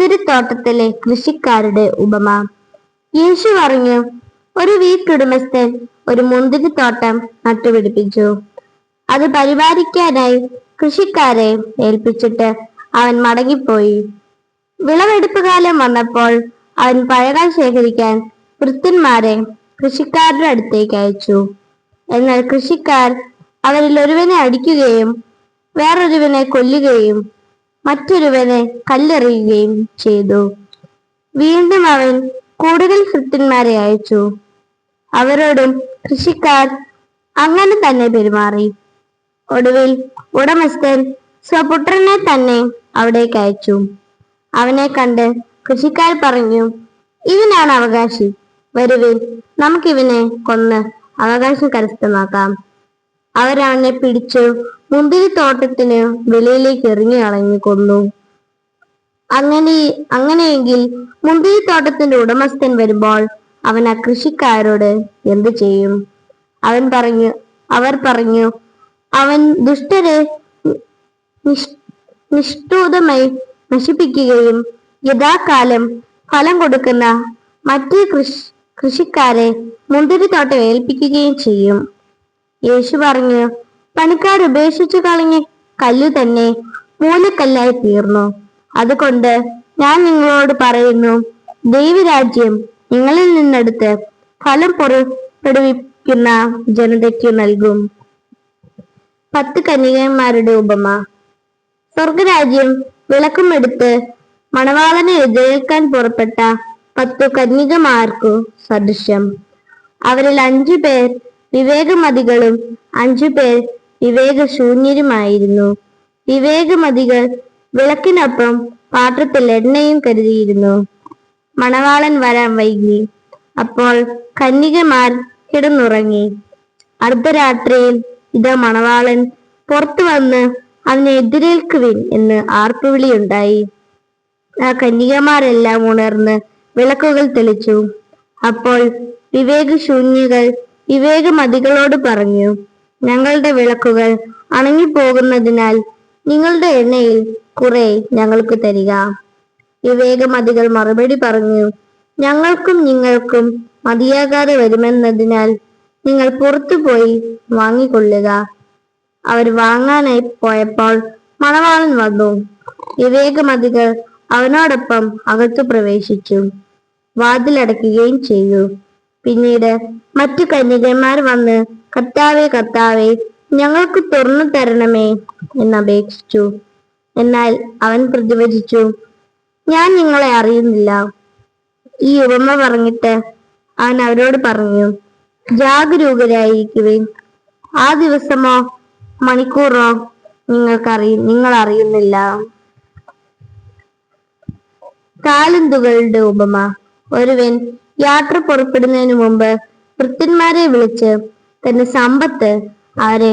മുന്തിരിത്തോട്ടത്തിലെ കൃഷിക്കാരുടെ ഉപമ. യേശു പറഞ്ഞു ഒരു വീട്ടുടമസ്ഥൻ ഒരു മുന്തിരിത്തോട്ടം നട്ടുപിടിപ്പിച്ചു. അത് പരിപാലിക്കാനായി കൃഷിക്കാരെ ഏൽപ്പിച്ചിട്ട് അവൻ മടങ്ങിപ്പോയി. വിളവെടുപ്പ് കാലം വന്നപ്പോൾ അവൻ പഴകൾ ശേഖരിക്കാൻ വൃത്തിന്മാരെ കൃഷിക്കാരുടെ അടുത്തേക്ക് അയച്ചു. എന്നാൽ കൃഷിക്കാർ അവരിൽ ഒരുവനെ അടിക്കുകയും വേറൊരുവനെ കൊല്ലുകയും മറ്റൊരുവനെ കല്ലെറിയുകയും ചെയ്തു. വീണ്ടും അവൻ കൂടുതൽ ഭൃത്യന്മാരെ അയച്ചു. അവരോടും കൃഷിക്കാർ അങ്ങനെ തന്നെ പെരുമാറി. ഒടുവിൽ ഉടമസ്ഥൻ സ്വപുത്രനെ തന്നെ അവിടേക്ക് അയച്ചു. അവനെ കണ്ട് കൃഷിക്കാർ പറഞ്ഞു ഇവനാണ് അവകാശി. വരുവിൽ നമുക്കിവനെ കൊന്ന് അവകാശം കരസ്ഥമാക്കാം. അവരവനെ പിടിച്ചു മുന്തിരിത്തോട്ടത്തിന് വെളിയിലേക്ക് എറിഞ്ഞു കളഞ്ഞു കൊന്നു. അങ്ങനെ അങ്ങനെയെങ്കിൽ മുന്തിരി തോട്ടത്തിന്റെ ഉടമസ്ഥൻ വരുമ്പോൾ അവൻ ആ കൃഷിക്കാരോട് എന്തു ചെയ്യും? അവൻ പറഞ്ഞു അവർ പറഞ്ഞു അവൻ ദുഷ്ടരെ നിഷ്- നിഷ്ഠൂതമായി നശിപ്പിക്കുകയും യഥാകാലം ഫലം കൊടുക്കുന്ന മറ്റ് കൃഷി കൃഷിക്കാരെ മുന്തിരിത്തോട്ടം ഏൽപ്പിക്കുകയും ചെയ്യും. യേശു പറഞ്ഞു പണിക്കാർ ഉപേക്ഷിച്ചു കളഞ്ഞ കല്ലു തന്നെ മൂലക്കല്ലായി തീർന്നു. അതുകൊണ്ട് ഞാൻ നിങ്ങളോട് പറയുന്നു ദൈവരാജ്യം നിങ്ങളിൽ നിന്നെടുത്ത് ഫലം പുറപ്പെടുവിക്കുന്ന ജനതയ്ക്ക് നൽകും. പത്ത് കന്യകന്മാരുടെ ഉപമ. സ്വർഗരാജ്യം വിളക്കുമെടുത്ത് മണവാളനെ എതിരേൽക്കാൻ പുറപ്പെട്ട പത്തു കന്യകമാർക്കു സദൃശ്യം. അവരിൽ അഞ്ചു പേർ വിവേകമതികളും അഞ്ചു പേർ വിവേകശൂന്യരുമായിരുന്നു. വിവേകമതികൾ വിളക്കിനൊപ്പം പാത്രത്തിൽ എണ്ണയും കരുതിയിരുന്നു. മണവാളൻ വരാൻ വൈകി. അപ്പോൾ കന്യകമാർ കിടന്നുറങ്ങി. അർദ്ധരാത്രിയിൽ ഇതാ മണവാളൻ പുറത്തു വന്ന് അവനെ എതിരേൽക്കുവിൻ എന്ന് ആർപ്പുവിളിയുണ്ടായി. ആ കന്യകമാരെല്ലാം ഉണർന്ന് വിളക്കുകൾ തെളിച്ചു. അപ്പോൾ വിവേകശൂന്യകൾ വിവേകമതികളോട് പറഞ്ഞു ഞങ്ങളുടെ വിളക്കുകൾ അണങ്ങിപ്പോകുന്നതിനാൽ നിങ്ങളുടെ എണ്ണയിൽ കുറെ ഞങ്ങൾക്ക് തരിക. വിവേകമതികൾ മറുപടി പറഞ്ഞു ഞങ്ങൾക്കും നിങ്ങൾക്കും മതിയാകാതെ വരുമെന്നതിനാൽ നിങ്ങൾ പുറത്തു പോയി വാങ്ങിക്കൊള്ളുക. അവർ വാങ്ങാനായി പോയപ്പോൾ മണവാളൻ വന്നു. വിവേകമതികൾ അവനോടൊപ്പം അകത്തു പ്രവേശിച്ചു. വാതിലടക്കുകയും ചെയ്തു. പിന്നീട് മറ്റു കന്യകന്മാർ വന്ന് കർത്താവെ കർത്താവെ ഞങ്ങൾക്ക് തുറന്നു തരണമേ എന്നപേക്ഷിച്ചു എന്നാൽ അവൻ പ്രതിവചിച്ചു ഞാൻ നിങ്ങളെ അറിയുന്നില്ല. ഈ ഉപമ പറഞ്ഞിട്ട് അവൻ അവരോട് പറഞ്ഞു ജാഗരൂകരായിരിക്കുവിൻ. ആ ദിവസമോ മണിക്കൂറോ നിങ്ങൾക്കറിയ നിങ്ങൾ അറിയുന്നില്ല കാലന്തുകളുടെ ഉപമ. ഒരുവൻ യാത്ര പുറപ്പെടുന്നതിന് മുമ്പ് വൃത്തന്മാരെ വിളിച്ച് തന്റെ സമ്പത്ത് അവരെ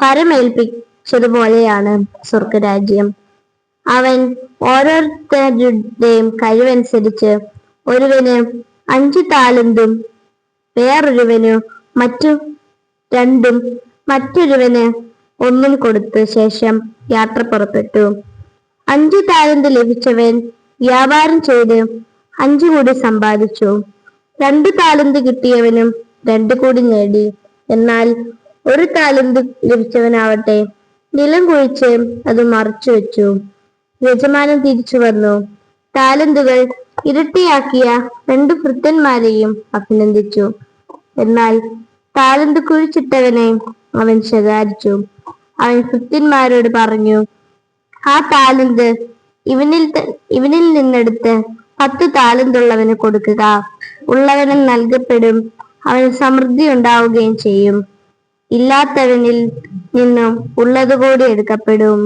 പരമേൽപ്പിച്ചതുപോലെയാണ് സ്വർഗരാജ്യം അവൻ ഓരോരുത്തരുടെയും കഴിവനുസരിച്ച് ഒരുവന് അഞ്ചു താലന്തും വേറൊരുവന് മറ്റു രണ്ടും മറ്റൊരുവന് ഒന്നും കൊടുത്ത ശേഷം യാത്ര പുറപ്പെട്ടു. അഞ്ചു താലന്ത് ലഭിച്ചവൻ വ്യാപാരം ചെയ്ത് അഞ്ചു കൂടി സമ്പാദിച്ചു. രണ്ടു താലന്ത് കിട്ടിയവനും രണ്ടു കൂടി നേടി. എന്നാൽ ഒരു താലന്ത് ലഭിച്ചവനാവട്ടെ. നിലം കുഴിച്ച് അത് മറച്ചു വെച്ചു. യജമാനൻ തിരിച്ചു വന്നു. താലന്തുകൾ ഇരട്ടിയാക്കിയ രണ്ടു ഭൃത്യന്മാരെയും അഭിനന്ദിച്ചു. എന്നാൽ താലന്ത് കുഴിച്ചിട്ടവനെ അവൻ ശകാരിച്ചു. അവൻ ഭൃത്യന്മാരോട് പറഞ്ഞു ആ താലന്ത് ഇവനിൽ ഇവനിൽ നിന്നെടുത്ത് പത്ത് താലന്തുള്ളവന് കൊടുക്കുക. ഉള്ളവന് നൽകപ്പെടും അവന് സമൃദ്ധി ഉണ്ടാവുകയും ചെയ്യും. ഇല്ലാത്തവനിൽ നിന്നും ഉള്ളതുകൂടി എടുക്കപ്പെടും.